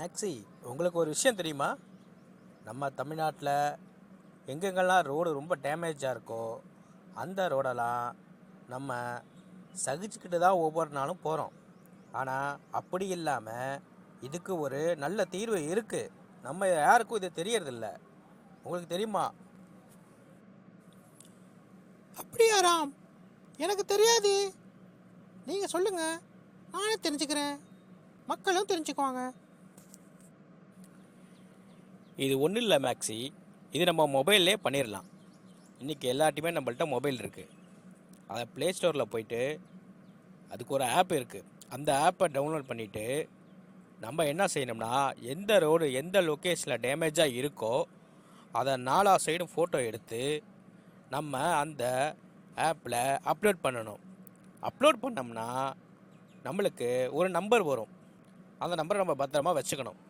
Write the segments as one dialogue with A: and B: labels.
A: Maxi உங்களுக்கு ஒரு விஷயம் தெரியுமா? நம்ம தமிழ்நாட்டில் எங்கெங்கெல்லாம் ரோடு ரொம்ப டேமேஜாக இருக்கோ அந்த ரோடெல்லாம் நம்ம சகிச்சுக்கிட்டு தான் ஒவ்வொரு நாளும் போகிறோம் ஆனால் அப்படி இல்லாமல் இதுக்கு ஒரு நல்ல தீர்வு இருக்குது நம்ம யாருக்கும் இது தெரியறதில்ல. உங்களுக்கு தெரியுமா?
B: அப்படியா ராம்? எனக்கு தெரியாது. நீங்கள் சொல்லுங்கள் நானே தெரிஞ்சுக்கிறேன். மக்களும் தெரிஞ்சுக்குவாங்க.
A: இது ஒன்றும் இல்லை மேக்ஸி இது நம்ம மொபைல்லே பண்ணிடலாம் இன்றைக்கி எல்லாட்டையுமே நம்மள்ட்ட மொபைல் இருக்குது அதை ப்ளே ஸ்டோரில் போயிட்டு அதுக்கு ஒரு ஆப் இருக்குது அந்த ஆப்பை டவுன்லோட் பண்ணிவிட்டு நம்ம என்ன செய்யணும்னா எந்த ரோடு எந்த லொக்கேஷனில் டேமேஜாக இருக்கோ அதை நாலா சைடும் ஃபோட்டோ எடுத்து நம்ம அந்த ஆப்பில் அப்லோட் பண்ணணும். அப்லோட் பண்ணோம்னா நம்மளுக்கு ஒரு நம்பர் வரும். அந்த நம்பரை நம்ம பத்திரமா வச்சுக்கணும்.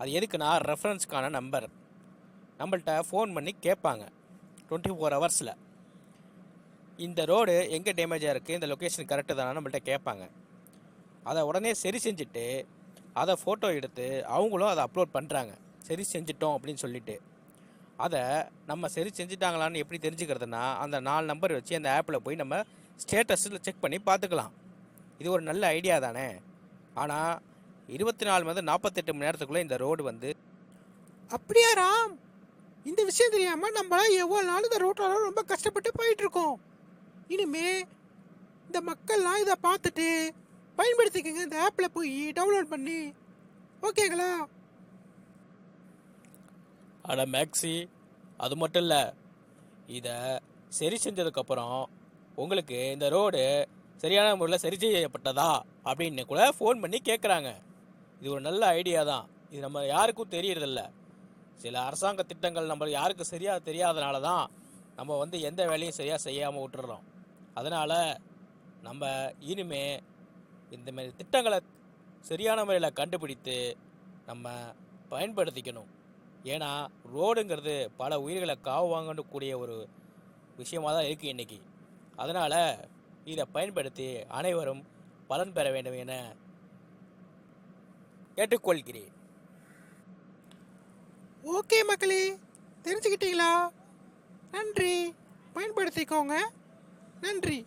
A: அது எதுக்குன்னா ரெஃபரன்ஸ்க்கான நம்பர் நம்மள்ட்ட ஃபோன் பண்ணி கேட்பாங்க டுவெண்ட்டி ஃபோர் ஹவர்ஸில் இந்த ரோடு எங்கே டேமேஜாக இருக்குது இந்த லொக்கேஷன் கரெக்டு தானே நம்மள்ட்ட கேட்பாங்க. அதை உடனே சரி செஞ்சுட்டு அதை ஃபோட்டோ எடுத்து அவங்களும் அதை அப்லோட் பண்ணுறாங்க சரி செஞ்சிட்டோம் அப்படின்னு சொல்லிட்டு. அதை நம்ம சரி செஞ்சுட்டாங்களான்னு எப்படி தெரிஞ்சுக்கிறதுனா அந்த நாலு நம்பர் வச்சு அந்த ஆப்பில் போய் நம்ம ஸ்டேட்டஸில் செக் பண்ணி பார்த்துக்கலாம். இது ஒரு நல்ல ஐடியா தானே. ஆனால் இருபத்தி நாலு மணி நாற்பத்தெட்டு மணி நேரத்துக்குள்ளே இந்த ரோடு வந்து
B: அப்படியா ராம்? இந்த விஷயம் தெரியாமல் நம்மளாம் எவ்வளோ நாள் இந்த ரோட்டில் ரொம்ப கஷ்டப்பட்டு போயிட்டு இருக்கோம் இனிமே இந்த மக்கள்லாம் இதை பார்த்துட்டு பயன்படுத்திக்கங்க. இந்த ஆப்பில் போய் டவுன்லோட் பண்ணி. ஓகேங்களா?
A: அட மேக்ஸி அது மட்டும் இல்லை. இதை சரி செஞ்சதுக்கப்புறம் உங்களுக்கு இந்த ரோடு சரியான முறையில் சரி செய்யப்பட்டதா அப்படின்னு கூட ஃபோன் பண்ணி கேட்குறாங்க இது ஒரு நல்ல ஐடியா தான். இது நம்ம யாருக்கும் தெரியறதில்ல. சில அரசாங்க திட்டங்கள் நம்ம யாருக்கு சரியாக தெரியாதனால தான் நம்ம வந்து எந்த வேலையும் சரியாக செய்யாமல் விட்டுறோம் அதனால் நம்ம இனிமே இந்த மாதிரி திட்டங்களை சரியான முறையில் கண்டுபிடித்து நம்ம பயன்படுத்திக்கணும். ஏன்னா ரோடுங்கிறது பல உயிர்களை காவு வாங்கக்கூடிய ஒரு விஷயமாக தான் இருக்குது இன்றைக்கி அதனால் இதை பயன்படுத்தி அனைவரும் பலன் பெற வேண்டும் என கேட்டுக்கொள்கிறேன்.
B: ஓகே மக்களே தெரிஞ்சுக்கிட்டீங்களா? நன்றி. பயன்படுத்திக்கோங்க. நன்றி.